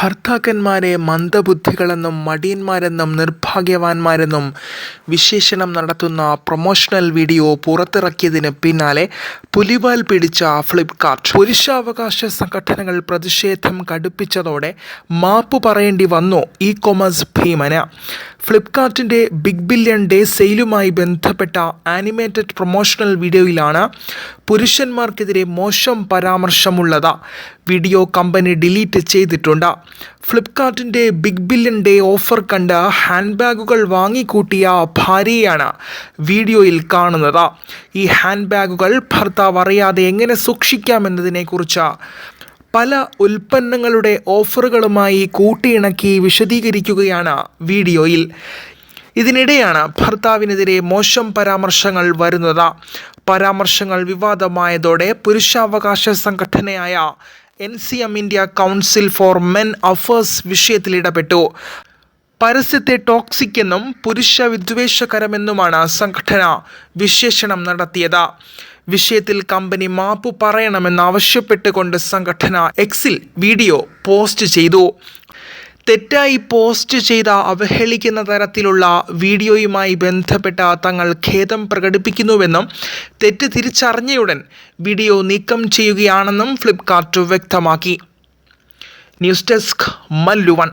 ഭർത്താക്കന്മാരെ മന്ദബുദ്ധികളെന്നും മടിയന്മാരെന്നും നിർഭാഗ്യവാന്മാരെന്നും വിശേഷണം നടത്തുന്ന പ്രൊമോഷണൽ വീഡിയോ പുറത്തിറക്കിയതിന് പിന്നാലെ പുലിവാൽ പിടിച്ച ഫ്ലിപ്കാർട്ട്. പുരുഷാവകാശ സംഘടനകൾ പ്രതിഷേധം കടുപ്പിച്ചതോടെ മാപ്പ് പറയേണ്ടി വന്നു ഇ കൊമേഴ്സ് ഭീമന്. ഫ്ലിപ്കാർട്ടിന്റെ ബിഗ് ബില്യൺ ഡേ സെയിലുമായി ബന്ധപ്പെട്ട ആനിമേറ്റഡ് പ്രൊമോഷണൽ വീഡിയോയിലാണ് പുരുഷന്മാർക്കെതിരെ മോശം പരാമർശമുള്ളത്. വീഡിയോ കമ്പനി ഡിലീറ്റ് ചെയ്തിട്ടുണ്ട്. ഫ്ലിപ്കാർട്ടിന്റെ ബിഗ് ബില്യൺ ഡേ ഓഫർ കണ്ട് ഹാൻഡ് ബാഗുകൾ വാങ്ങിക്കൂട്ടിയ ഭാര്യയാണ് വീഡിയോയിൽ കാണുന്നത്. ഈ ഹാൻഡ് ബാഗുകൾ ഭർത്താവ് അറിയാതെ എങ്ങനെ സൂക്ഷിക്കാമെന്നതിനെക്കുറിച്ച് പല ഉൽപ്പന്നങ്ങളുടെ ഓഫറുകളുമായി കൂട്ടിയിണക്കി വിശദീകരിക്കുകയാണ് വീഡിയോയിൽ. ഇതിനിടെയാണ് ഭർത്താവിനെതിരെ മോശം പരാമർശങ്ങൾ വരുന്നത്. പരാമർശങ്ങൾ വിവാദമായതോടെ പുരുഷാവകാശ സംഘടനയായ N C M India Council for Men Affairs വിഷയത്തിൽ ഇടപെട്ടു. പരസ്യത്തെ ടോക്സിക് എന്നും പുരുഷ വിദ്വേഷകരമെന്നുമാണ് സംഘടന വിശേഷണം നടത്തിയത്. വിഷയത്തിൽ കമ്പനി മാപ്പ് പറയണമെന്നാവശ്യപ്പെട്ടുകൊണ്ട് സംഘടന എക്സിൽ വീഡിയോ പോസ്റ്റ് ചെയ്തു. തെറ്റായി പോസ്റ്റ് ചെയ്ത അവഹേളിക്കുന്ന തരത്തിലുള്ള വീഡിയോയുമായി ബന്ധപ്പെട്ട തങ്ങൾ ഖേദം പ്രകടിപ്പിക്കുന്നുവെന്നും തെറ്റ് തിരിച്ചറിഞ്ഞയുടൻ വീഡിയോ നീക്കം ചെയ്യുകയാണെന്നും ഫ്ലിപ്കാർട്ട് വ്യക്തമാക്കി. News desk മല്ലുവൺ.